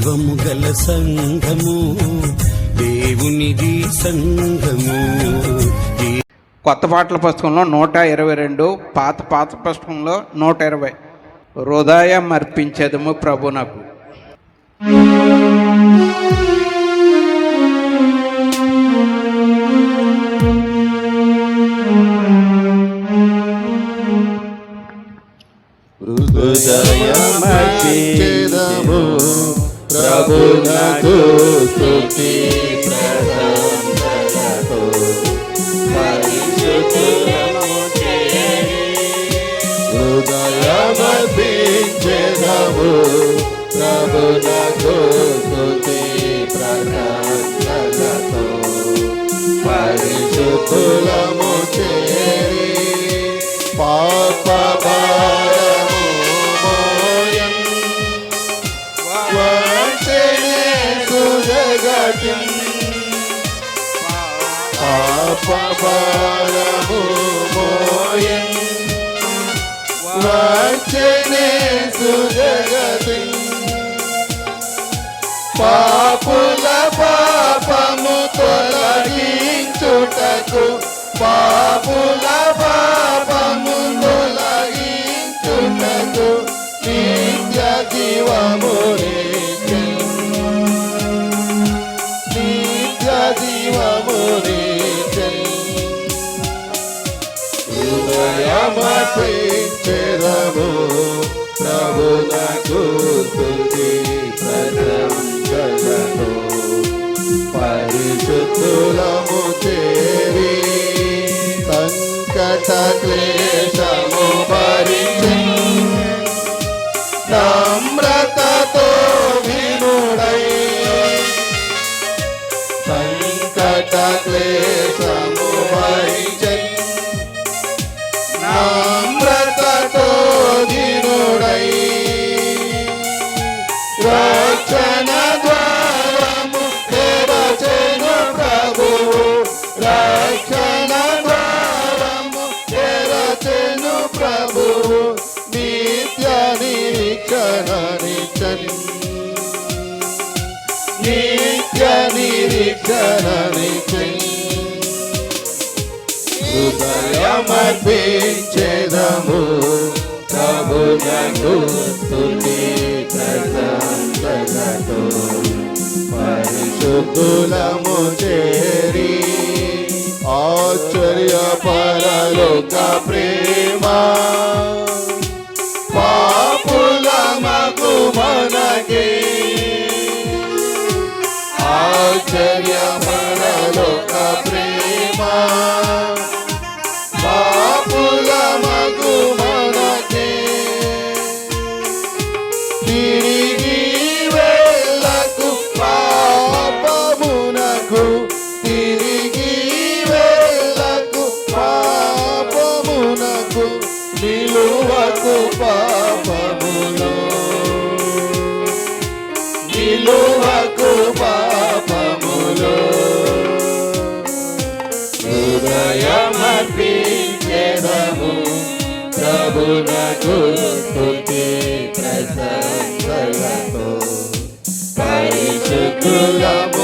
జీవము గల సంఘము దేవునిది సంఘము. కొత్త పాటల పుస్తకంలో నూట ఇరవై రెండు పాత పాత పుస్తకంలో నూట ఇరవై. హృదయం అర్పించదము ప్రభునకు. హృదయమర్పించెదము ప్రభునకు స్తుతి ప్రశంసలతో పరిశుద్ధులము చేరి హృదయమర్పించెదము ప్రభునకు స్తుతి ప్రశంసలతో పరిశుద్ధులము పాప భారము మోయం వంచనే సుజగతిం పాపుల పాపము తొలగించుటకు పాపుల పాపము తొలగించుటకు నిత్య జీవము హృదయమర్పించెదము ప్రభునకు స్తుతి ప్రశంసలతో పరిశుద్ధులము చేరి సంకట క్లేశము భరించి నమ్రతతో వినుడై. సంకట క్లేశము రక్షణ ద్వారము తెరచెను ప్రభువు. రక్షణ ద్వారము తెరచెను ప్రభువు. నిత్య నిరీక్షణ నిచ్చన్ నిత్య నిరీక్షణ నిచ్చన్ హృదయమర్పించెదము ప్రభునకు ప్రశంసలతో పరిశుద్ధులము చేరి ఆశ్చర్య పరలోక ప్రేమ. పాపులమకు మనకే. ఆశ్చర్య నిలువకు పాపములో. హృదయమర్పించెదము ప్రభునకు స్తుతి ప్రసంగలతో పరిశుద్ధులము